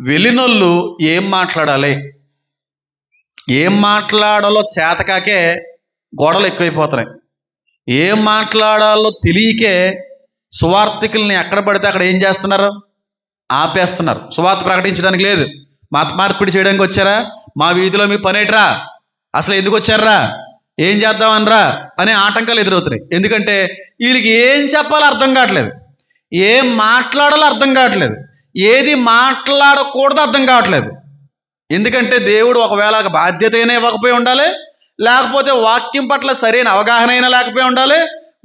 వెళ్ళినోళ్ళు ఏం మాట్లాడాలి? ఏం మాట్లాడాలో చేతకాకే గోడలు ఎక్కువైపోతున్నాయి. ఏం మాట్లాడాలో తెలియకే సువార్థికుల్ని ఎక్కడ పడితే అక్కడ ఏం చేస్తున్నారు? ఆపేస్తున్నారు. సువార్త ప్రకటించడానికి లేదు. మత మార్పిడి చేయడానికి వచ్చారా? మా వీధిలో మీ పనేట్రా అసలు ఎందుకు వచ్చారా? ఏం చేద్దామనరా? అనే ఆటంకాలు ఎదురవుతున్నాయి. ఎందుకంటే వీళ్ళకి ఏం చెప్పాలో అర్థం కావట్లేదు. ఏం మాట్లాడాలో అర్థం కావట్లేదు. ఏది మాట్లాడకూడదు అర్థం కావట్లేదు. ఎందుకంటే దేవుడు ఒకవేళ బాధ్యత అయినా ఇవ్వకపోయి ఉండాలి లేకపోతే వాక్యం పట్ల సరైన అవగాహన అయినా లేకపోయి ఉండాలి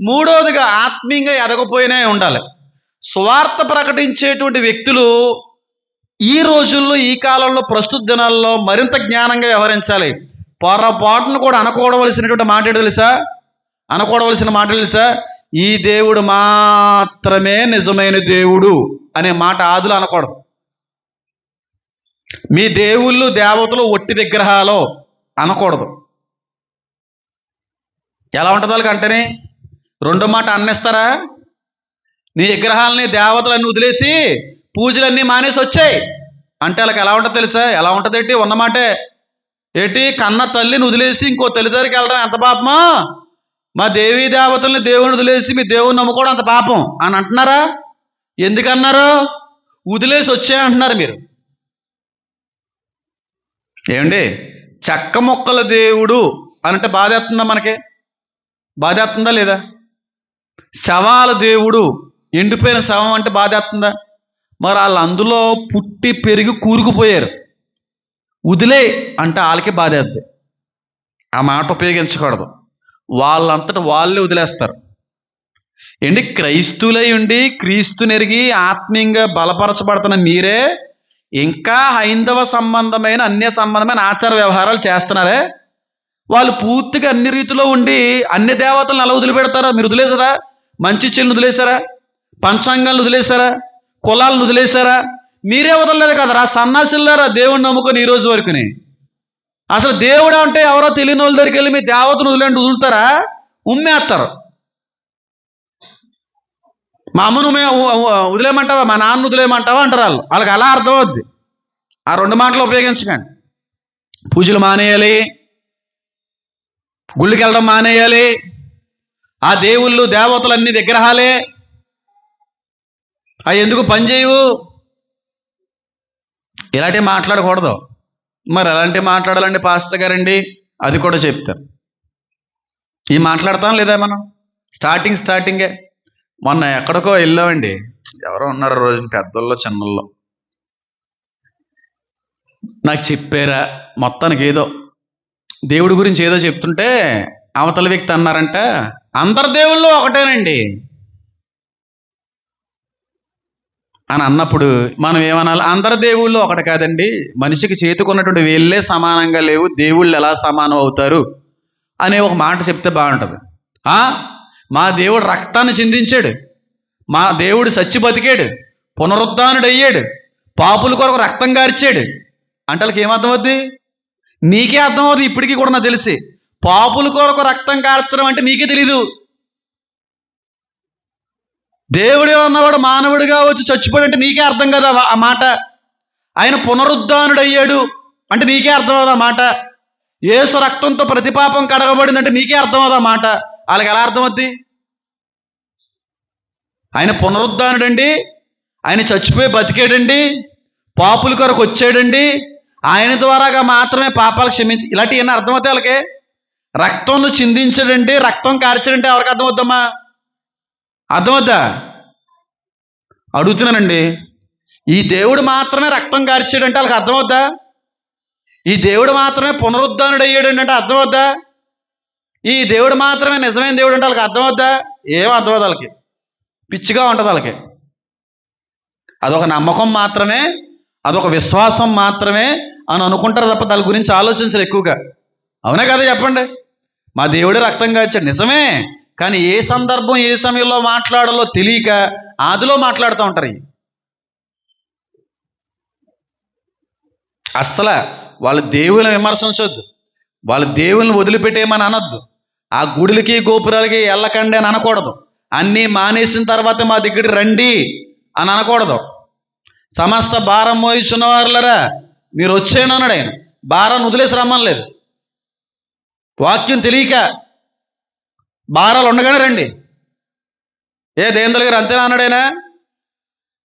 మూడోదిగా ఆత్మీయంగా ఎదగపోయినా ఉండాలి. స్వార్థ ప్రకటించేటువంటి వ్యక్తులు ఈ రోజుల్లో ఈ కాలంలో ప్రస్తుత దినాల్లో మరింత జ్ఞానంగా వ్యవహరించాలి. పొరపాటును కూడా అనుకోవలసినటువంటి మాట తెలుసా? అనుకోవలసిన మాట తెలుసా? ఈ దేవుడు మాత్రమే నిజమైన దేవుడు. అనే మాట ఆదులు అనకూడదు. మీ దేవుళ్ళు దేవతలు ఒట్టి విగ్రహాలు అనకూడదు. ఎలా ఉంటుంది వాళ్ళకి అంటేనే రెండో మాట అన్నేస్తారా? నీ విగ్రహాలని దేవతలన్నీ వదిలేసి పూజలన్నీ మానేసి వచ్చాయి. అంటే వాళ్ళకి ఎలా ఉంటుంది తెలుసా? ఎలా ఉంటుంది ఏంటి? ఉన్నమాటే ఏంటి? కన్న తల్లిని వదిలేసి ఇంకో తల్లి దగ్గరికి వెళ్ళడం ఎంత పాపమో? మా దేవీ దేవతల్ని దేవుని వదిలేసి మీ దేవుని నమ్ముకోవడం అంత పాపం అని అంటున్నారా? ఎందుకన్నారు? వదిలేసి వచ్చాయంటున్నారు మీరు. ఏమండి? చెక్క మొక్కల దేవుడు అనంటే బాధేస్తుందా మనకి? బాధేస్తుందా లేదా? శవాల దేవుడు ఎండిపోయిన శవం అంటే బాధేస్తుందా మరి వాళ్ళు అందులో పుట్టి పెరిగి కూరుకుపోయారు. వదిలే అంటే వాళ్ళకి బాధేద్ది ఆ మాట ఉపయోగించకూడదు. వాళ్ళంతట వాళ్ళే వదిలేస్తారు. ఏంటి? క్రైస్తువులై ఉండి క్రీస్తునెరిగి ఆత్మీయంగా బలపరచబడుతున్న మీరే ఇంకా హైందవ సంబంధమైన అన్య సంబంధమైన ఆచార వ్యవహారాలు చేస్తున్నారే? వాళ్ళు పూర్తిగా అన్ని రీతిలో ఉండి అన్ని దేవతలను ఎలా వదిలిపెడతారో? మీరు వదిలేసారా మంచి చెల్లిని వదిలేశారా? పంచాంగాలను వదిలేశారా? కులాలను వదిలేశారా? మీరే వదలలేదు కదరా? సన్నాసిల్లారా? దేవుణ్ణి నమ్ముకొని ఈ రోజు వరకుని. అసలు దేవుడు అంటే ఎవరో తెలియని వాళ్ళ దగ్గరికి వెళ్ళి మీ దేవతను వదిలేండి వదులుతారా? ఉమ్మేస్తారు. మా అమ్మను మే- వదిలేయమంటావా? మా నాన్న వదిలేయమంటావా? అంటారు వాళ్ళు. వాళ్ళకి అలా అర్థం అవుద్ది ఆ రెండు మాటలు ఉపయోగించకండి. పూజలు మానేయాలి. గుళ్ళకి వెళ్ళడం మానేయాలి. ఆ దేవుళ్ళు దేవతలు అన్ని విగ్రహాలే. అవి ఎందుకు పనిచేయవు ఇలాంటివి మాట్లాడకూడదు. మరి ఎలాంటి మాట్లాడాలండి పాస్టర్ గారండి? అది కూడా చెప్తారు ఈ మాట్లాడతాం లేదా మనం? స్టార్టింగ్ స్టార్టింగే. మొన్న ఎక్కడికో వెళ్ళామండి. ఎవరో ఉన్నారు రోజు పెద్దల్లో చిన్నల్లో నాకు చెప్పారా మొత్తానికి ఏదో దేవుడి గురించి ఏదో చెప్తుంటే అవతల వ్యక్తి అన్నారంట అందరు దేవుళ్ళు ఒకటేనండి. అని అన్నప్పుడు మనం ఏమనాలి అందరు దేవుళ్ళు ఒకటి కాదండి మనిషికి చేతుకున్నటువంటి వీళ్ళే సమానంగా లేవు దేవుళ్ళు ఎలా సమానం అవుతారు అనే ఒక మాట చెప్తే బాగుంటుంది. ఆ? మా దేవుడు రక్తాన్ని చిందించాడు. మా దేవుడు సచ్చి బతికాడు. పునరుద్ధానుడయ్యాడు. పాపుల కొరకు రక్తం గార్చాడు. అంటే వాళ్ళకి ఏమర్థమవుద్ది నీకే అర్థమవుతుంది ఇప్పటికీ కూడా నాకు తెలిసి. పాపుల కొరకు రక్తం కార్చడం అంటే నీకే తెలీదు. దేవుడే ఉన్నవాడు మానవుడిగా వచ్చి చచ్చిపోయాడు అంటే నీకే అర్థం కదా ఆ- మాట. ఆయన పునరుద్ధానుడు అయ్యాడు అంటే నీకే అర్థం అవుదా మాట. ఏసు రక్తంతో ప్రతిపాపం కడగబడింది అంటే నీకే అర్థం అవుదా మాట. వాళ్ళకి ఎలా అర్థమవుద్ది? ఆయన పునరుద్ధానుడండి ఆయన చచ్చిపోయి బతికేడండి పాపుల కొరకు వచ్చాడండి ఆయన ద్వారాగా మాత్రమే పాపాలు క్షమించి ఇలాంటివి ఏమైనా అర్థమవుతాయి వాళ్ళకి? రక్తంను చిందించడండి రక్తం కార్చడంటే ఎవరికి అర్థమవుద్దమ్మా? అర్థమవుద్దా? అడుగుతున్నానండి. ఈ దేవుడు మాత్రమే రక్తం కార్చాడంటే వాళ్ళకి అర్థమవుద్దా? ఈ దేవుడు మాత్రమే పునరుద్ధానుడు అయ్యాడు అంటే అర్థమవుద్దా? ఈ దేవుడు మాత్రమే నిజమైన దేవుడు అంటే వాళ్ళకి అర్థమవుద్దా? ఏం అర్థమవుతుంది వాళ్ళకి? పిచ్చిగా ఉంటుంది వాళ్ళకి. అదొక నమ్మకం మాత్రమే అదొక విశ్వాసం మాత్రమే అని అనుకుంటారు తప్ప దాని గురించి ఆలోచించరు ఎక్కువగా. అవునా కదా చెప్పండి. మా దేవుడే రక్తం కాచాడు. నిజమే. కానీ ఏ సందర్భం ఏ సమయంలో మాట్లాడాలో తెలియక ఆదిలో మాట్లాడుతూ ఉంటారు అస్సలు వాళ్ళ దేవుని విమర్శించొద్దు. వాళ్ళ దేవుని వదిలిపెట్టేయమని అనొద్దు. ఆ గుడులకి గోపురాలకి వెళ్ళకండి అని అనకూడదు. అన్నీ మానేసిన తర్వాత మా దగ్గర రండి అని అనకూడదు. సమస్త భారం మోయిచున్న వారులరా మీరు వచ్చేయండి అన్నాడు ఆయన. భారాన్ని వదిలేసి రమ్మనలేదు వాక్యం తెలియక భారాలు ఉండగానే రండి. ఏ దేంద్ర గారు అంతేనా అన్నాడైనా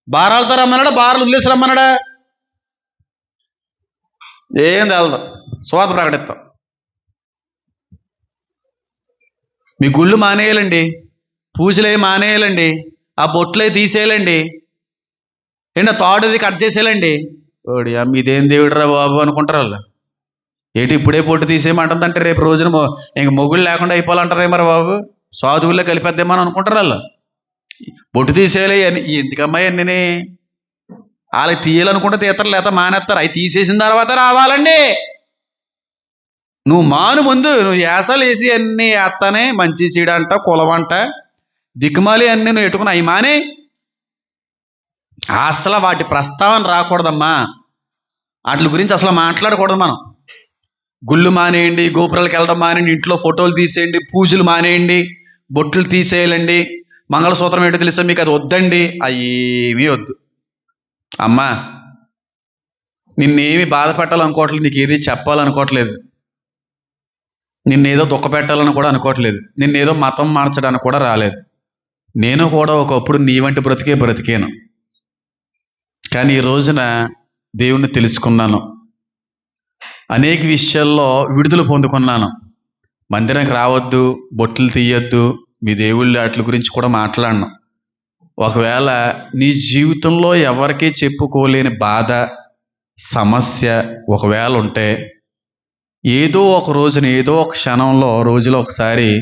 భారాలతో రమ్మన్నాడా? భారాలు వదిలేసి రమ్మన్నాడా? ఏం తెలదు. స్వాత ప్రకటిస్తాం. మీ గుళ్ళు మానేయాలండి. పూజలే మానేయాలండి. ఆ బొట్లే తీసేయాలండి. ఏంటో తోడది కట్ చేసేయాలండి. ఓడి మీదేం ఇదేం దేవుడురా బాబు అనుకుంటారు వాళ్ళు. ఏంటి ఇప్పుడే పొట్టు తీసేయమంటుందంటే రేపు రోజున ఇంక మొగుళ్ళు లేకుండా అయిపోవాలంటారే మరి బాబు. సాధువుల్లో కలిపేద్దామని అనుకుంటారు వాళ్ళు. బొట్టు తీసేయాలి అని ఎందుకమ్మా అన్నీ వాళ్ళకి తీయాలనుకుంటే తీస్తారు లేకపోతే మానేస్తారు. అవి తీసేసిన తర్వాత రావాలండి. నువ్వు మాను ముందు నువ్వు యాసలు వేసి అన్ని వేస్తానే మంచి చీడ అంట దిక్కుమాలి అన్ని నువ్వు ఎట్టుకుని అవి మానే. అసలు వాటి ప్రస్తావన రాకూడదమ్మా. వాటి గురించి అసలు మాట్లాడకూడదు మనం. గుళ్ళు మానేయండి గోపురాలకు వెళ్ళడం మానేయండి ఇంట్లో ఫోటోలు తీసేయండి పూజలు మానేయండి బొట్లు తీసేయాలండి మంగళసూత్రం ఏంటో తెలుసా మీకు అది వద్దండి అవి వద్దు. అమ్మా నిన్నేమి బాధ పెట్టాలనుకోవట్లేదు నీకు ఏది చెప్పాలనుకోవట్లేదు. నిన్నేదో దుఃఖపెట్టాలని కూడా అనుకోవట్లేదు. నిన్నేదో మతం మార్చడానికి కూడా రాలేదు. నేను కూడా ఒకప్పుడు నీ వంటి బ్రతికే బ్రతికాను. కానీ ఈ రోజున దేవుణ్ణి తెలుసుకున్నాను. అనేక విషయాల్లో విడుదల పొందుకున్నాను. మందిరానికి రావద్దు బొట్లు తీయొద్దు మీ దేవుళ్ళ వాటి గురించి కూడా మాట్లాడను. ఒకవేళ నీ జీవితంలో ఎవరికీ చెప్పుకోలేని బాధ సమస్య ఒకవేళ ఉంటే ఏదో ఒక రోజున ఏదో ఒక క్షణంలో రోజులో ఒకసారి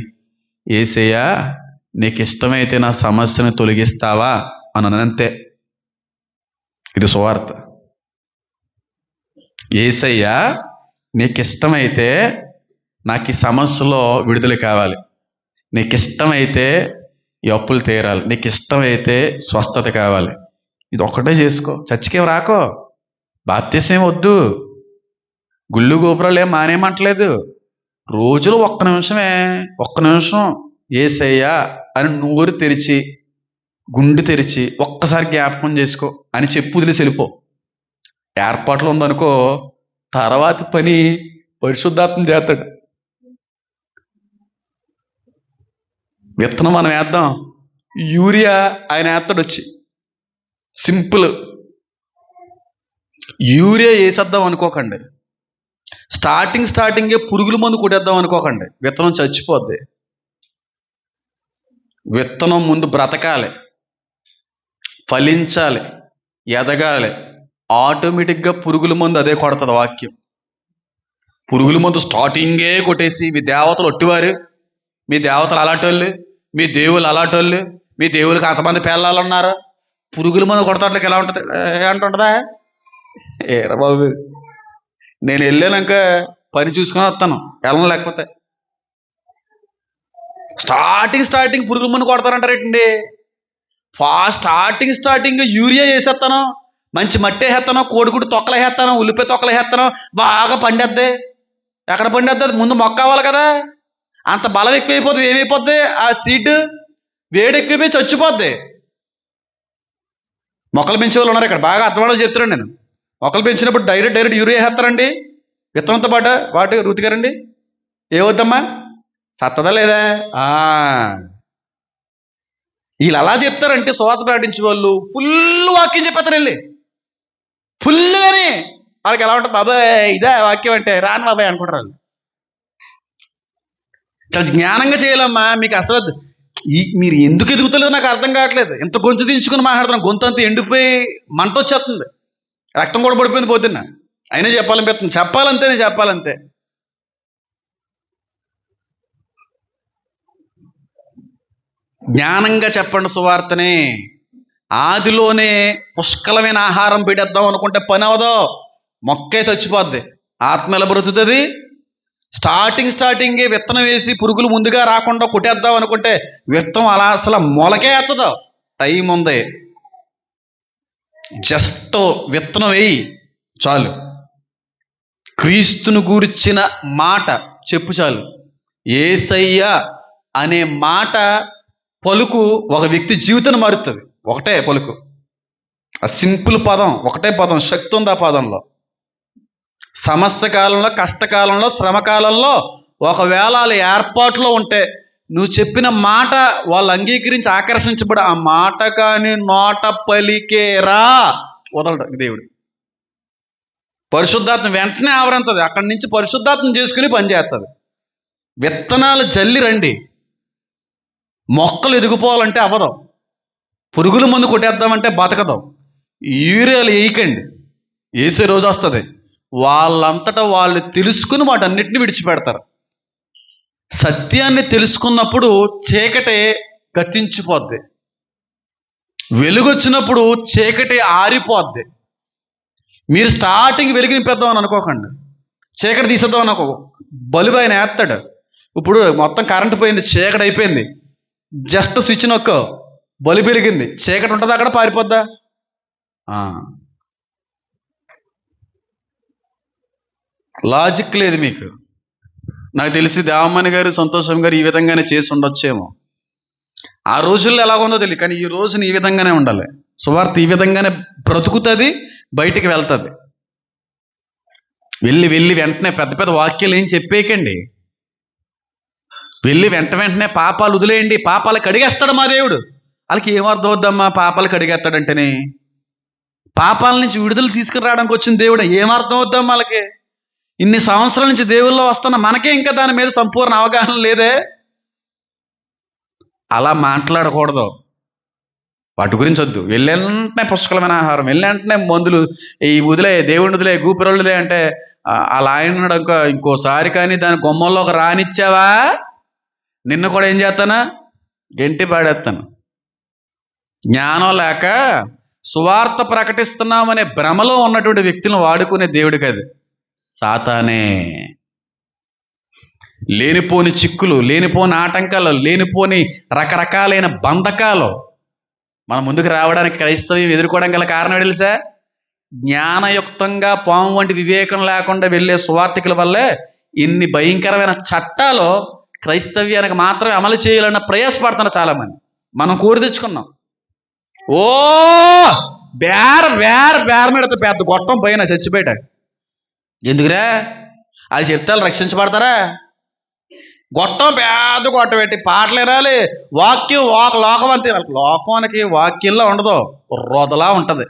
ఏసయ్యా నీకు ఇష్టమైతే నా సమస్యను తొలగిస్తావా? అని అనంతే ఇది సువార్త. ఏసయ్యా నీకు ఇష్టమైతే నాకు ఈ సమస్యలో విడుదల కావాలి. నీకు ఇష్టమైతే ఈ అప్పులు తీరాలి. నీకు ఇష్టమైతే స్వస్థత కావాలి. ఇది ఒక్కటే చేసుకో. చచ్చికేం రాకో? బాప్తీసం వద్దు. గుళ్ళు గోపురాలు ఏం మానేయమంటలేదు. రోజులు ఒక్క నిమిషమే ఒక్క నిమిషం ఏసయ్యా అని నోరు తెరిచి గుండె తెరిచి ఒక్కసారి జ్ఞాపకం చేసుకో అని చెప్పు వదిలేసి వెళ్ళిపో. ఏర్పాట్లు ఉందనుకో తర్వాత పని పరిశుద్ధాత్మ చేస్తాడు. విత్తనం మనం వేద్దాం. యూరియా ఆయన వేస్తాడు వచ్చి. సింపుల్. యూరియా వేసేద్దాం అనుకోకండి. స్టార్టింగ్ స్టార్టింగే పురుగుల మందు కొట్టేద్దాం అనుకోకండి. విత్తనం చచ్చిపోద్ది. విత్తనం ముందు బ్రతకాలి. ఫలించాలి. ఎదగాలి. ఆటోమేటిక్గా పురుగుల మందు అదే కొడుతుంది వాక్యం. పురుగుల మందు స్టార్టింగే కొట్టేసి మీ దేవతలు ఒట్టివారు. మీ దేవతలు అలాంటోళ్ళు మీ దేవుళ్ళు అలాంటోళ్ళు మీ దేవుళ్ళకి అంతమంది పిల్లలు ఉన్నారు పురుగుల మందు కొడతాంటే ఎలా ఉంటుంది? ఏమంటుంటుందా ఏ బాబు. నేను వెళ్ళాక పని చూసుకొని వస్తాను. వెళ్ళను లేకపోతే. స్టార్టింగ్ స్టార్టింగ్ పురుగుల మందు కొడతారంటారేటండి ఫాస్ట్ స్టార్టింగ్ స్టార్టింగ్ యూరియా వేసేస్తాను. మంచి మట్టి వేసేస్తాను. కోడిగుడు తొక్కలు వేసేస్తాను. ఉల్లిపాయ తొక్కలు వేసేస్తాను. బాగా పండేద్ది. ఎక్కడ పండేద్ది? ముందు మొక్క అవ్వాలి కదా. అంత బలం ఎక్కువైపోతుంది ఏమైపోద్ది? ఆ సీడ్ వేడి ఎక్కువైపోయి చచ్చిపోద్ది. మొక్కలు పెంచే వాళ్ళు ఉన్నారు ఇక్కడ. బాగా అర్థమయ్యేలా చెప్తున్నాను నేను. మొక్కలు పెంచినప్పుడు డైరెక్ట్ డైరెక్ట్ యూరియా వేస్తారండి. విత్తనంతో పాటు వాటి రుతి గారండి. ఏవద్దమ్మా సత్తదా లేదా? ఆ. వీళ్ళు అలా చెప్తారంటే స్వాత ప్రకటించే వాళ్ళు ఫుల్ వాక్యం చెప్పేస్తారు వెళ్ళి ఫుల్గానే వాళ్ళకి ఎలా ఉంటుంది? బాబాయ్ ఇదే వాక్యం అంటే రాను బాబాయ్ అనుకుంటారు వాళ్ళు. చాలా జ్ఞానంగా చేయాలమ్మా. మీకు అసలు ఈ మీరు ఎందుకు ఎదుగుతలేదు నాకు అర్థం కావట్లేదు. ఎంత గొంతు దించుకుని మాట్లాడుతున్నాను గొంతు అంతా ఎండిపోయి మంట వచ్చేస్తుంది. రక్తం కూడా పడిపోయింది పొద్దున్న. అయినా చెప్పాలనిపిస్తుంది. చెప్పాలంతే నేను చెప్పాలంతే. జ్ఞానంగా చెప్పండి సువార్తనే. ఆదిలోనే పుష్కలమైన ఆహారం పెట్టేద్దాం అనుకుంటే పని అవదో మొక్కే చచ్చిపోద్ది. ఆత్మ ఎలా బ్రతుతుంది స్టార్టింగ్ స్టార్టింగే విత్తనం వేసి పురుగులు ముందుగా రాకుండా కొట్టేద్దాం అనుకుంటే విత్తనం అలా అసలు మొలకే ఎత్తదో. టైం ఉంది. జస్ట్ విత్తనం వేయి చాలు. క్రీస్తును గూర్చిన మాట చెప్పు చాలు. ఏసయ్య అనే మాట పలుకు ఒక వ్యక్తి జీవితాన్ని మారుతుంది ఒకటే పలుకు. ఆ సింపుల్ పదం ఒకటే పదం శక్తి ఉంది ఆ పదంలో? సమస్య కాలంలో కష్టకాలంలో శ్రమకాలంలో ఒకవేళ వాళ్ళ ఏర్పాట్లో ఉంటే నువ్వు చెప్పిన మాట వాళ్ళు అంగీకరించి ఆకర్షించబడి ఆ మాట కాని నోట పలికేరా? వదలడు దేవుడు. పరిశుద్ధాత్మ వెంటనే ఆవరంతది. అక్కడి నుంచి పరిశుద్ధాత్మ చేసుకుని పనిచేస్తుంది విత్తనాలు జల్లి రండి. మొక్కలు ఎదిగిపోవాలంటే అవ్వదు. పురుగుల మందు కొట్టేద్దామంటే బతకదు. యూరియాలు వేయకండి. వేసే రోజు వస్తుంది. వాళ్ళంతటా వాళ్ళు తెలుసుకుని వాటన్నిటిని విడిచిపెడతారు. సత్యాన్ని తెలుసుకున్నప్పుడు చీకటి గతించిపోద్ది. వెలుగొచ్చినప్పుడు చీకటి ఆరిపోద్ది. మీరు స్టార్టింగ్ వెలుగు నింపేద్దామని అనుకోకండి. చీకటి తీసేద్దాం అనుకో బలుబు ఆయన వేస్తాడు ఇప్పుడు మొత్తం కరెంట్ పోయింది చీకటి అయిపోయింది. జస్ట్ స్విచ్ నొక్క. బలు పెరిగింది చీకటి ఉంటుందా అక్కడ? పారిపోద్దా? లాజిక్ లేదు మీకు. నాకు తెలిసి దేవమ్మని గారు సంతోషం గారు ఈ విధంగానే చేసి ఉండొచ్చేమో. ఆ రోజుల్లో ఎలా ఉందో తెలియదు కానీ ఈ రోజున ఈ విధంగానే ఉండాలి. సువార్త ఈ విధంగానే బ్రతుకుతుంది బయటికి వెళ్తుంది. వెళ్ళి వెళ్ళి వెంటనే పెద్ద పెద్ద వాక్యాలు ఏం చెప్పేయకండి వెళ్ళి వెంట వెంటనే పాపాలు వదిలేయండి పాపాలు కడిగేస్తాడు మా దేవుడు. వాళ్ళకి ఏం అర్థం పాపాలు కడిగేస్తాడంటేనే. పాపాల నుంచి విడుదల తీసుకురావడానికి వచ్చిన దేవుడు ఏం వద్దమ్మా వాళ్ళకి? ఇన్ని సంవత్సరాల నుంచి దేవుల్లో వస్తున్న మనకే ఇంకా దాని మీద సంపూర్ణ అవగాహన లేదే. అలా మాట్లాడకూడదు. వాటి గురించి వద్దు. వెళ్ళంటనే పుష్కలమైన ఆహారం వెళ్ళంటనే మందులు ఈ వదిలే దేవుని వదిలే గూపిరొళ్ళులే అంటే అలా ఆయన ఇంకోసారి కానీ దాని గుమ్మంలోకి రానిచ్చావా? నిన్ను కూడా ఏం చేస్తాను? గెంటి పాడేస్తాను. జ్ఞానం లేక సువార్త ప్రకటిస్తున్నామనే భ్రమలో ఉన్నటువంటి వ్యక్తులను వాడుకునే దేవుడు అది. సాతానే. లేనిపోని చిక్కులు లేనిపోని ఆటంకాలు లేనిపోని రకరకాలైన బంధకాలు మన ముందుకు రావడానికి క్రైస్తవ్యం ఎదుర్కోవడం గల కారణం తెలుసా? జ్ఞానయుక్తంగా పాము వంటి వివేకం లేకుండా వెళ్ళే సువార్థికుల వల్లే ఇన్ని భయంకరమైన చట్టాలు క్రైస్తవ్యానికి మాత్రమే అమలు చేయాలన్న ప్రయాసపడుతున్నారు చాలామంది. మనం కోరి తెచ్చుకున్నాం. ఓ! బేర బేర బేర మెడత పెద్ద గొట్టం పైన చచ్చిపోయాడు ఎందుకురా? అది చెప్తే వాళ్ళు రక్షించబడతారా? గొట్టం పెద్ద గొట్ట పెట్టి పాటలు వినాలి. వాక్యం వాక లోకం అంతే. లోకానికి వాక్యంలో ఉండదు. రొదలా ఉంటుంది.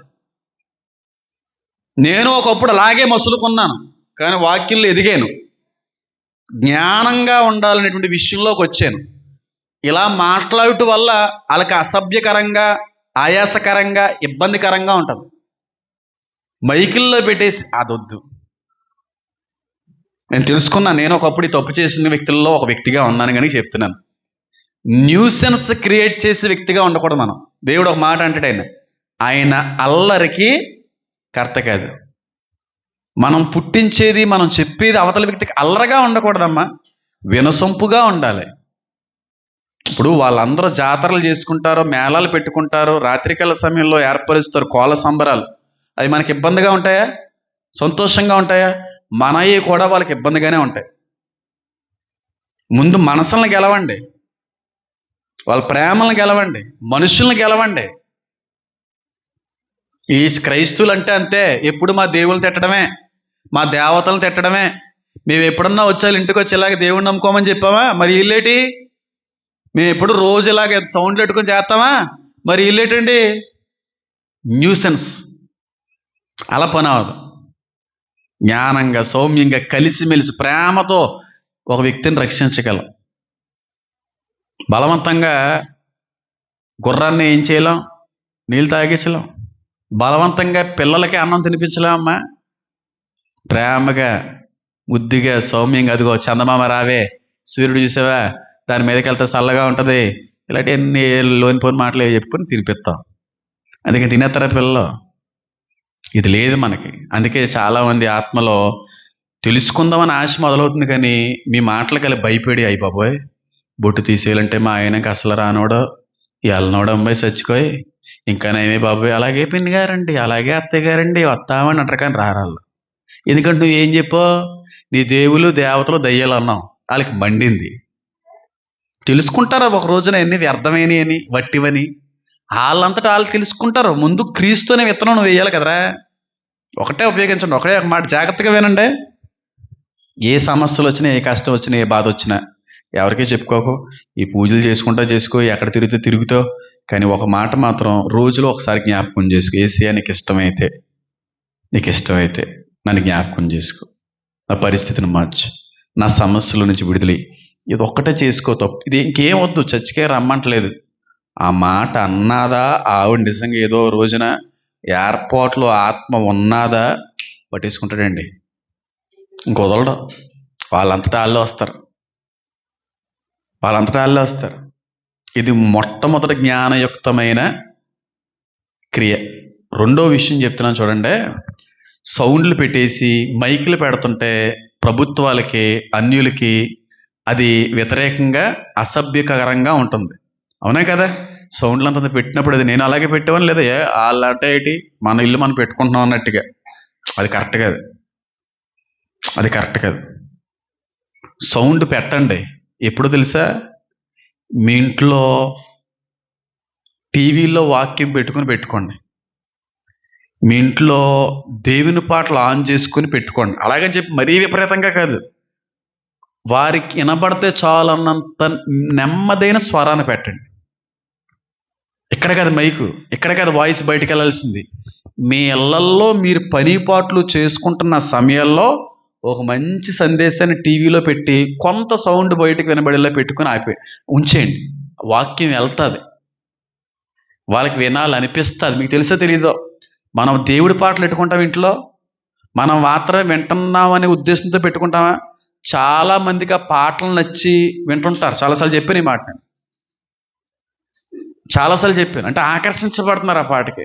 నేను ఒకప్పుడు అలాగే మసులుకున్నాను. కానీ వాక్యంలో ఎదిగాను. జ్ఞానంగా ఉండాలనేటువంటి విషయంలోకి వచ్చాను. ఇలా మాట్లాడటం వల్ల వాళ్ళకి అసభ్యకరంగా ఆయాసకరంగా ఇబ్బందికరంగా ఉంటుంది. మైకిల్లో పెట్టేసి అదొద్దు. నేను తెలుసుకున్నా నేను ఒకప్పుడు ఈ తప్పు చేసిన వ్యక్తుల్లో ఒక వ్యక్తిగా ఉన్నాను కానీ చెప్తున్నాను. న్యూసెన్స్ క్రియేట్ చేసే వ్యక్తిగా ఉండకూడదు మనం. దేవుడు ఒక మాట అంటాడు ఆయన. ఆయన అల్లరికి కర్త కాదు. మనం పుట్టించేది మనం చెప్పేది అవతల వ్యక్తికి అల్లరగా ఉండకూడదమ్మా. వినసొంపుగా ఉండాలి. ఇప్పుడు వాళ్ళందరూ జాతరలు చేసుకుంటారు మేళాలు పెట్టుకుంటారు రాత్రికాల సమయంలో ఏర్పరుస్తారు కోల సంబరాలు. అవి మనకి ఇబ్బందిగా ఉంటాయా? సంతోషంగా ఉంటాయా? మనవి కూడా వాళ్ళకి ఇబ్బందిగానే ఉంటాయి. ముందు మనసులను గెలవండి. వాళ్ళ ప్రేమలను గెలవండి. మనుషులను గెలవండి. ఈ క్రైస్తువులు అంటే అంతే. ఎప్పుడు మా దేవుళ్ళు తిట్టడమే మా దేవతలను తిట్టడమే. మేము ఎప్పుడన్నా వచ్చాలి ఇంటికి వచ్చి ఇలాగ దేవుడిని నమ్ముకోమని చెప్పామా? మరి ఇల్లేటి మేము ఎప్పుడు రోజు ఇలాగ సౌండ్లు పెట్టుకొని చేస్తామా? మరి ఇల్లేటండి న్యూసెన్స్. అలా పని అవదు జ్ఞానంగా సౌమ్యంగా కలిసిమెలిసి ప్రేమతో ఒక వ్యక్తిని రక్షించగలం. బలవంతంగా గుర్రాన్ని ఏం చేయలేం? నీళ్ళు తాగించలేం బలవంతంగా పిల్లలకి అన్నం తినిపించలేమమ్మా. ప్రేమగా ముద్దుగా సౌమ్యంగా అదిగో చందమామ రావే. సూర్యుడు చూసావా? దాని మీదకి వెళ్తే చల్లగా ఉంటుంది. ఇలాంటి ఎన్ని లోనిపోని మాటలు చెప్పుకొని తినిపిస్తాం. అందుకే తినేస్తారా పిల్లలు? ఇది లేదు మనకి. అందుకే చాలామంది ఆత్మలో తెలుసుకుందామని ఆశ మొదలవుతుంది కానీ మీ మాటలు కలిపి భయపడి అయి బాబోయ్ బొట్టు తీసేయాలంటే మా ఆయనకి అసలు రానోడో ఎల్లనోడు అమ్మాయి చచ్చిపోయి ఇంకా నేమే బాబోయ్ అలాగే పిన్ని గారండి అలాగే అత్తయ్య గారండి వస్తామని అంటారు కానీ రారాళ్ళు ఎందుకంటే నువ్వు ఏం చెప్పో? నీ దేవులు దేవతలు దయ్యాలు అన్నావు. వాళ్ళకి మండింది. తెలుసుకుంటారా ఒక రోజున ఎన్ని వ్యర్థమైనవి అని వట్టివని? వాళ్ళంతటా వాళ్ళు తెలుసుకుంటారు. ముందు క్రీస్తు అనే విత్తనం నువ్వు వేయాలి కదరా. ఒకటే ఉపయోగించండి. ఒకటే ఒక మాట జాగ్రత్తగా వినండి. ఏ సమస్యలు వచ్చినా ఏ కష్టం వచ్చినా ఏ బాధ వచ్చినా ఎవరికీ చెప్పుకోకు. ఈ పూజలు చేసుకుంటా చేసుకో ఎక్కడ తిరిగితే తిరుగుతావు. కానీ ఒక మాట మాత్రం రోజులో ఒకసారి జ్ఞాపకం చేసుకో. ఏసీఆ నీకు ఇష్టమైతే నీకు ఇష్టమైతే నన్ను జ్ఞాపకం చేసుకో. నా పరిస్థితిని మార్చు. నా సమస్యల నుంచి విడుదలై. ఇది ఒక్కటే చేసుకో తప్పు. ఇది ఇంకేం వద్దు. చచ్చికే రమ్మంటలేదు. ఆ మాట అన్నాదా? ఆవిడ నిజంగా ఏదో రోజున ఏర్పాట్లో ఆత్మ ఉన్నాదా? పట్టేసుకుంటాడండి. ఇంకొదలడం వాళ్ళంతటా వాళ్ళే వస్తారు. వాళ్ళంతటా వాళ్ళే వస్తారు. ఇది మొట్టమొదటి జ్ఞానయుక్తమైన క్రియ. రెండో విషయం చెప్తున్నాను చూడండి. సౌండ్లు పెట్టేసి మైకులు పెడుతుంటే ప్రభుత్వాలకి అన్యులకి అది వ్యతిరేకంగా అసభ్యకరంగా ఉంటుంది. అవునా కదా? సౌండ్లు అంత పెట్టినప్పుడు అది నేను అలాగే పెట్టేవాను లేదా? ఏ అంటే ఏంటి? మన ఇల్లు మనం పెట్టుకుంటున్నాం అన్నట్టుగా. అది కరెక్ట్ కాదు. అది కరెక్ట్ కాదు. సౌండ్ పెట్టండి. ఎప్పుడు తెలుసా? మీ ఇంట్లో టీవీలో వాక్యం పెట్టుకుని పెట్టుకోండి. మీ ఇంట్లో దేవుని పాటలు ఆన్ చేసుకుని పెట్టుకోండి. అలాగని చెప్పి మరీ విపరీతంగా కాదు. వారికి వినబడితే చాలన్నంత నెమ్మదైన స్వరాన్ని పెట్టండి. ఇక్కడ కాదు మైకు ఇక్కడ కాదు వాయిస్ బయటికి వెళ్ళాల్సింది. మీ ఇళ్ళల్లో మీరు పని పాటలు చేసుకుంటున్న సమయంలో ఒక మంచి సందేశాన్ని టీవీలో పెట్టి కొంత సౌండ్ బయటకు వినబడేలా పెట్టుకొని ఆపే ఉంచేయండి. వాక్యం వెళ్తుంది. వాళ్ళకి వినాలనిపిస్తుంది. మీకు తెలుసో తెలీదో? మనం దేవుడి పాటలు పెట్టుకుంటాం ఇంట్లో? మనం మాత్రమే వింటున్నామనే ఉద్దేశంతో పెట్టుకుంటామా? చాలా మందికి ఆ పాటలు నచ్చి వింటుంటారు. చాలాసార్లు చెప్పాను ఈ మాట నేను చాలాసార్లు చెప్పాను. అంటే ఆకర్షించబడుతున్నారు ఆ పాటకి.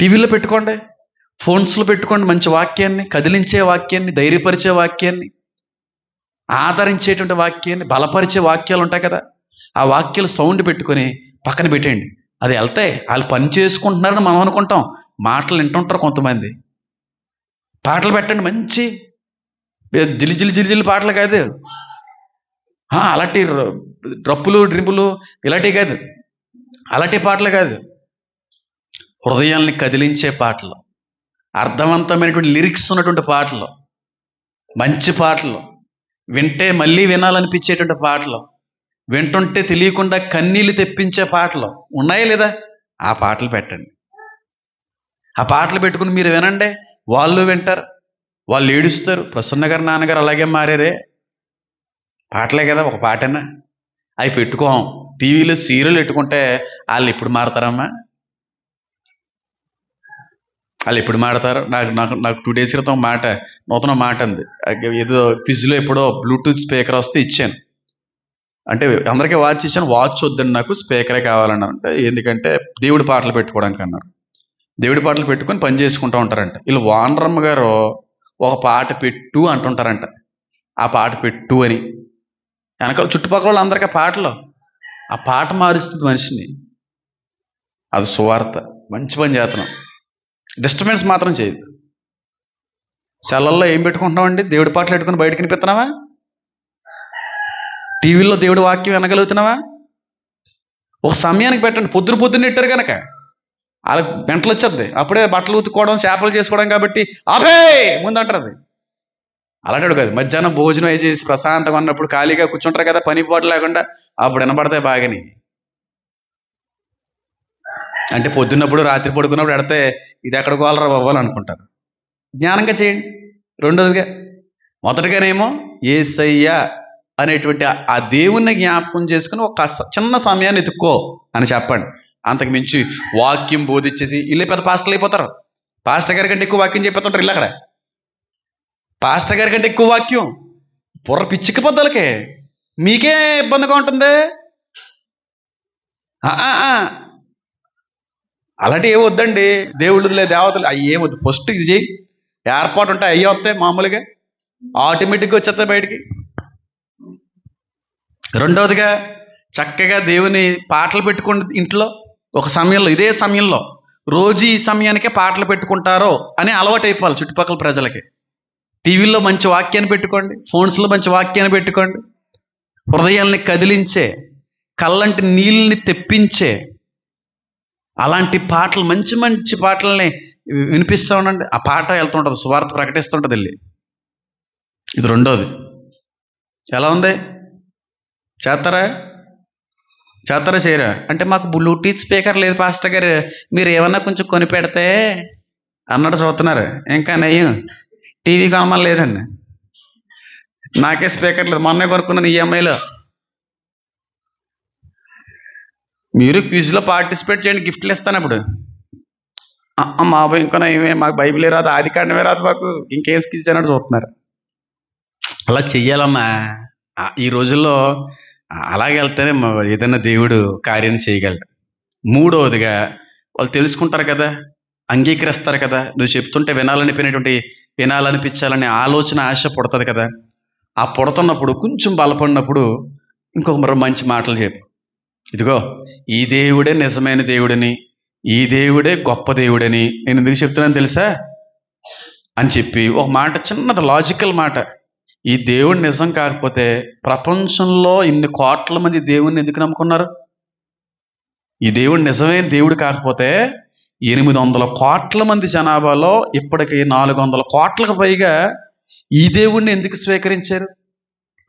టీవీలో పెట్టుకోండి. ఫోన్స్లో పెట్టుకోండి మంచి వాక్యాన్ని కదిలించే వాక్యాన్ని ధైర్యపరిచే వాక్యాన్ని ఆదరించేటువంటి వాక్యాన్ని బలపరిచే వాక్యాలు ఉంటాయి కదా. ఆ వాక్యాలు సౌండ్ పెట్టుకొని పక్కన పెట్టేయండి. అది వెళ్తాయి వాళ్ళు పని చేసుకుంటున్నారని మనం అనుకుంటాం. మాటలు వింటుంటారు కొంతమంది. పాటలు పెట్టండి మంచి. ఏ జిలి జిలి జిలి జిలి పాటలు కాదు. అలాంటి డ్రప్పులు డ్రింపులు ఇలాంటివి కాదు. అలాంటి పాటలు కాదు. హృదయాల్ని కదిలించే పాటలు. అర్థవంతమైనటువంటి లిరిక్స్ ఉన్నటువంటి పాటలు. మంచి పాటలు. వింటే మళ్ళీ వినాలనిపించేటువంటి పాటలు. వింటుంటే తెలియకుండా కన్నీళ్ళు తెప్పించే పాటలు. ఉన్నాయా లేదా? ఆ పాటలు పెట్టండి. ఆ పాటలు పెట్టుకుని మీరు వినండి. వాళ్ళు వింటారు. వాళ్ళు ఏడుస్తారు. ప్రసన్న గారు నాన్నగారు అలాగే మారారే. పాటలే కదా ఒక పాటనా. అవి పెట్టుకోం. టీవీలో సీరియల్ పెట్టుకుంటే వాళ్ళు ఎప్పుడు మారతారమ్మా? వాళ్ళు ఎప్పుడు మాడతారు నాకు నాకు నాకు టూ డేస్ క్రితం మాట నూతన మాట అంది. ఏదో క్విజ్లో ఎప్పుడో బ్లూటూత్ స్పీకర్ వస్తే ఇచ్చాను. అంటే అందరికీ వాచ్ ఇచ్చాను వాచ్ వద్దండి నాకు స్పీకరే కావాలన్నారు అంటే ఎందుకంటే దేవుడి పాటలు పెట్టుకోవడానికి అన్నారు. దేవుడి పాటలు పెట్టుకొని పని చేసుకుంటూ ఉంటారంట. వీళ్ళు వానరమ్మ గారు ఒక పాట పెట్టు అంటుంటారంట. ఆ పాట పెట్టు అని. వెనకాల చుట్టుపక్కల వాళ్ళందరికీ పాటలు. ఆ పాట మారుస్తుంది మనిషిని. అది సువార్త. మంచి పని చేస్తున్నాం. డిస్టర్బెన్స్ మాత్రం చేయదు సెలల్లో ఏం పెట్టుకుంటున్నామండి? దేవుడి పాటలు పెట్టుకుని బయటకు వినిపిస్తున్నావా? టీవీలో దేవుడి వాక్యం వినగలుగుతున్నావా? ఒక సమయానికి పెట్టండి. పొద్దున పొద్దున్న ఇట్టారు కనుక వాళ్ళకి గంటలు వచ్చేది అప్పుడే బట్టలు ఉతుక్కోవడం చేపలు చేసుకోవడం కాబట్టి అభే ముందు అంటారు అది అలాంటి కాదు. మధ్యాహ్నం భోజనం అయి చేసి ప్రశాంతంగా ఉన్నప్పుడు ఖాళీగా కూర్చుంటారు కదా పని పాటు లేకుండా అప్పుడు వినపడతాయి బాగాని. అంటే పొద్దున్నప్పుడు రాత్రి పడుకున్నప్పుడు ఎడితే ఇది ఎక్కడ కోలరా బాబు అనుకుంటారు. జ్ఞానంగా చేయండి. రెండోదిగా మొదటిగానేమో ఏసయ్య అనేటువంటి ఆ- దేవుణ్ణి జ్ఞాపకం చేసుకుని ఒక స- చిన్న సమయాన్ని ఎత్తుక్కో అని చెప్పండి. అంతకు మించి వాక్యం బోధించేసి ఇల్లే పెద్ద పాస్టర్లు అయిపోతారు. పాస్టర్ గారి కంటే ఎక్కువ వాక్యం చెప్పేస్తుంటారు ఇల్లు అక్కడ. పాస్టర్ గారి కంటే ఎక్కువ వాక్యం. బుర్ర పిచ్చికిపోద్దలకే మీకే ఇబ్బందిగా ఉంటుంది. అలాంటి ఏమి వద్దండి. దేవుళ్ళులే దేవతలు. అవి ఏం వద్దు. ఫస్ట్ ఇది చేయి. ఏర్పాటు ఉంటాయి అయ్యి వస్తాయి మామూలుగా. ఆటోమేటిక్గా వచ్చేస్తాయి బయటికి. రెండవదిగా చక్కగా దేవుని పాటలు పెట్టుకుని ఇంట్లో ఒక సమయంలో ఇదే సమయంలో రోజు ఈ సమయానికే పాటలు పెట్టుకుంటారో అని అలవాటు అయిపోవాలి చుట్టుపక్కల ప్రజలకి. టీవీలో మంచి వాక్యాన్ని పెట్టుకోండి ఫోన్స్లో మంచి వాక్యాన్ని పెట్టుకోండి. హృదయాల్ని కదిలించే కళ్ళంటి నీళ్ళని తెప్పించే అలాంటి పాటలు మంచి మంచి పాటల్ని వినిపిస్తూ ఉండండి. ఆ పాట వెళ్తుంటుంది సువార్త ప్రకటిస్తుంటుంది వెళ్ళి. ఇది రెండోది. ఎలా ఉంది? చేస్తారా? చేస్తారా చేయరా? అంటే మాకు బ్లూటూత్ స్పీకర్ లేదు పాస్టర్ గారు. మీరు ఏమన్నా కొంచెం కొని పెడితే అన్నట్టు చూస్తున్నారు. ఇంకా నయ్యం. టీవీ కొనమని లేదండి. నాకే స్పీకర్ లేదు. మొన్నే కొనుక్కున్నాను ఈఎంఐలో మీరు క్విజ్లో పార్టిసిపేట్ చేయండి గిఫ్ట్లు ఇస్తాను అప్పుడు మా అబ్బాయి ఇంకా ఏమే మాకు బైబిలే రాదు ఆది కాండమే రాదు మాకు. ఇంకేం స్కిజ్ అన్నట్టు చూస్తున్నారు. అలా చెయ్యాలమ్మా. ఈ రోజుల్లో అలాగెళ్తేనే అలాగే వెళ్తేనే ఏదైనా దేవుడు కార్యం చేయగలడు. మూడవదిగా వాళ్ళు తెలుసుకుంటారు కదా అంగీకరిస్తారు కదా. నువ్వు చెప్తుంటే వినాలనిపోయినటువంటి వినాలనిపించాలనే ఆలోచన ఆశ పుడుతుంది కదా. ఆ పుడుతున్నప్పుడు కొంచెం బలపడినప్పుడు ఇంకొక మరో మంచి మాటలు చెప్పు. ఇదిగో ఈ దేవుడే నిజమైన దేవుడని ఈ దేవుడే గొప్ప దేవుడని నేను ఎందుకు చెప్తున్నాను తెలుసా? అని చెప్పి ఒక మాట చిన్నది లాజికల్ మాట. ఈ దేవుడు నిజం కాకపోతే ప్రపంచంలో ఇన్ని కోట్ల మంది దేవుణ్ణి ఎందుకు నమ్ముకున్నారు? ఈ దేవుడు నిజమైన దేవుడు కాకపోతే ఎనిమిది వందల కోట్ల మంది జనాభాలో ఇప్పటికి నాలుగు వందల కోట్లకు పైగా ఈ దేవుణ్ణి ఎందుకు స్వీకరించారు?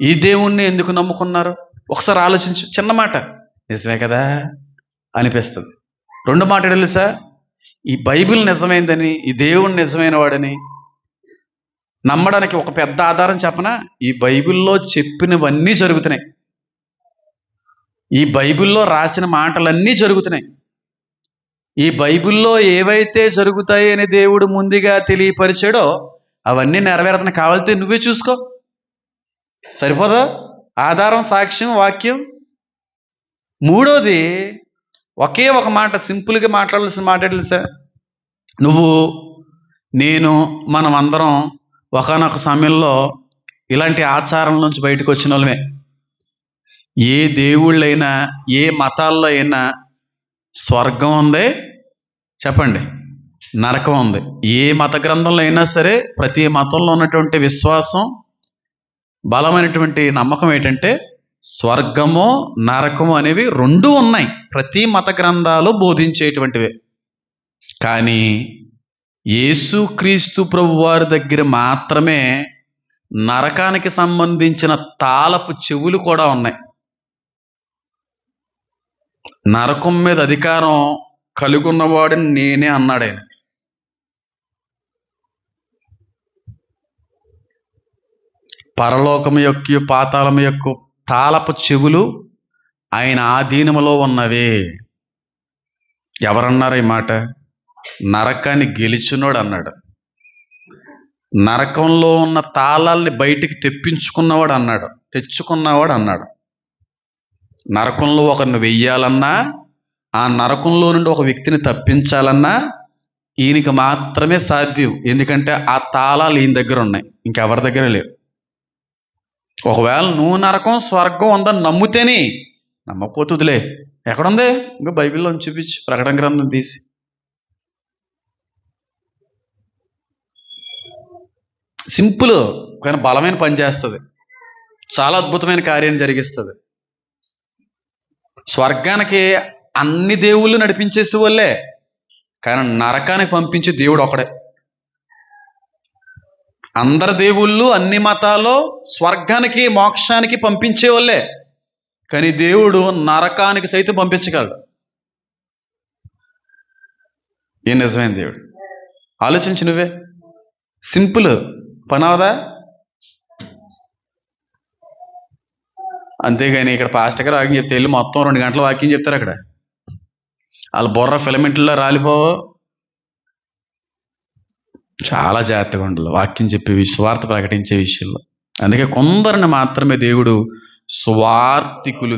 ఈ దేవుణ్ణి ఎందుకు నమ్ముకున్నారు? ఒకసారి ఆలోచించు. చిన్న మాట. నిజమే కదా? అనిపిస్తుంది. రెండు మాట తెలుసా? ఈ బైబిల్ నిజమైందని ఈ దేవుడు నిజమైన వాడని నమ్మడానికి ఒక పెద్ద ఆధారం చెప్పనా? ఈ బైబిల్లో చెప్పినవన్నీ జరుగుతున్నాయి. ఈ బైబిల్లో రాసిన మాటలన్నీ జరుగుతున్నాయి. ఈ బైబిల్లో ఏవైతే జరుగుతాయి అని దేవుడు ముందుగా తెలియపరిచాడో అవన్నీ నెరవేరతన కావాలితే నువ్వే చూసుకో. సరిపోదా? ఆధారం సాక్ష్యం వాక్యం. మూడోది ఒకే ఒక మాట సింపుల్గా మాట్లాడాల్సిన మాట సార్ తెలుసా? నువ్వు నేను మనం అందరం ఒకనొక సమయంలో ఇలాంటి ఆచారం నుంచి బయటకు వచ్చిన వాళ్ళమే. ఏ దేవుళ్ళైనా ఏ మతాల్లో అయినా స్వర్గం ఉంది. చెప్పండి. నరకం ఉంది. ఏ మత గ్రంథంలో అయినా సరే ప్రతి మతంలో ఉన్నటువంటి విశ్వాసం బలమైనటువంటి నమ్మకం ఏంటంటే స్వర్గము నరకము అనేవి రెండు ఉన్నాయి. ప్రతి మత గ్రంథాలు బోధించేటువంటివే. కానీ యేసుక్రీస్తు ప్రభు వారి దగ్గర మాత్రమే నరకానికి సంబంధించిన తాళపు చెవులు కూడా ఉన్నాయి. నరకం మీద అధికారం కలుగున్నవాడిని నేనే అన్నాడు ఆయన. పరలోకము యొక్క పాతాళము యొక్క తాళపు చెవులు ఆయన ఆధీనములో ఉన్నవే. ఎవరన్నారు ఈ మాట? నరకాన్ని గెలిచినోడు అన్నాడు. నరకంలో ఉన్న తాళాల్ని బయటికి తెప్పించుకున్నవాడు అన్నాడు తెచ్చుకున్నవాడు అన్నాడు. నరకంలో ఒకరిని వెయ్యాలన్నా ఆ నరకంలో నుండి ఒక వ్యక్తిని తప్పించాలన్నా ఈయనకి మాత్రమే సాధ్యం. ఎందుకంటే ఆ తాళాలు ఈయన దగ్గర ఉన్నాయి. ఇంకెవరి దగ్గర లేవు. ఒకవేళ నువ్వు నరకం స్వర్గం ఉందని నమ్ముతేనే నమ్మకపోతుందిలే. ఎక్కడుంది? ఇంకా బైబిల్లో చూపించు. ప్రకటన గ్రంథం తీసి. సింపుల్ కానీ బలమైన పని చేస్తుంది. చాలా అద్భుతమైన కార్యం జరిగిస్తుంది. స్వర్గానికి అన్ని దేవుళ్ళు నడిపించేసే వాళ్ళే కానీ నరకానికి పంపించే దేవుడు ఒకడే అందరి దేవుళ్ళు అన్ని మతాల్లో స్వర్గానికి మోక్షానికి పంపించే వాళ్ళే కానీ దేవుడు నరకానికి సైతం పంపించగలడు. ఏ నిజమైన దేవుడు. ఆలోచించు నువ్వే. సింపుల్. పని అవదా అంతేగాని ఇక్కడ పాస్టర్ గారు వాక్యం చెప్తే వెళ్ళి మొత్తం రెండు గంటల వాక్యం చెప్తారు అక్కడ. వాళ్ళ బొర్ర ఫిలమెంట్లో రాలిపోవు చాలా జాగ్రత్తగా ఉండాలి వాక్యం చెప్పే విషయం స్వార్థ ప్రకటించే విషయంలో. అందుకే కొందరిని మాత్రమే దేవుడు స్వార్థికులు